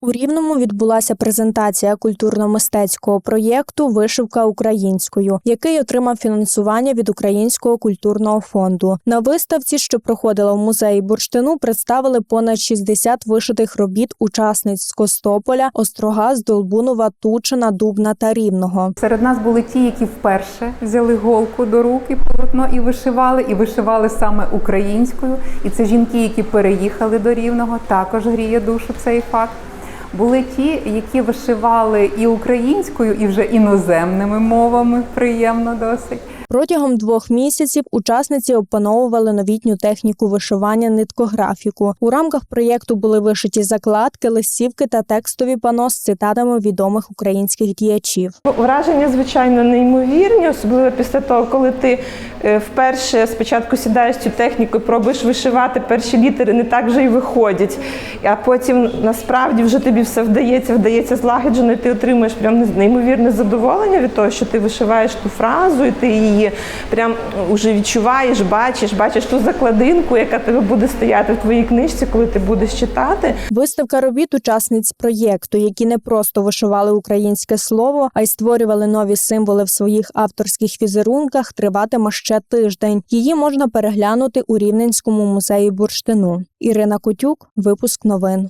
У Рівному відбулася презентація культурно-мистецького проєкту Вишивка українською, який отримав фінансування від Українського культурного фонду. На виставці, що проходила в музеї бурштину, представили понад 60 вишитих робіт учасниць з Костополя, Острога, Здолбунова, Тучина, Дубна та Рівного. Серед нас були ті, які вперше взяли голку до рук і полотно і вишивали, і вишивали саме українською. І це жінки, які переїхали до Рівного, також гріє душу цей факт. Були ті, які вишивали і українською, і вже іноземними мовами. Приємно досить. Протягом двох місяців учасниці опановували новітню техніку вишивання ниткографіку. У рамках проєкту були вишиті закладки, листівки та текстові пано з цитатами відомих українських діячів. Враження, звичайно, неймовірні, особливо після того, коли ти е, вперше спочатку сідаєш цю техніку пробуєш вишивати, перші літери не так вже й виходять. А потім насправді вже тобі все вдається, вдається злагоджено, і ти отримуєш прям неймовірне задоволення від того, що ти вишиваєш ту фразу, і ти її прям уже відчуваєш, бачиш, бачиш ту закладинку, яка тебе буде стояти в твоїй книжці, коли ти будеш читати. Виставка робіт учасниць проєкту, які не просто вишивали українське слово, а й створювали нові символи в своїх авторських візерунках, триватиме ще тиждень. Її можна переглянути у Рівненському музеї бурштину. Ірина Котюк, випуск новин.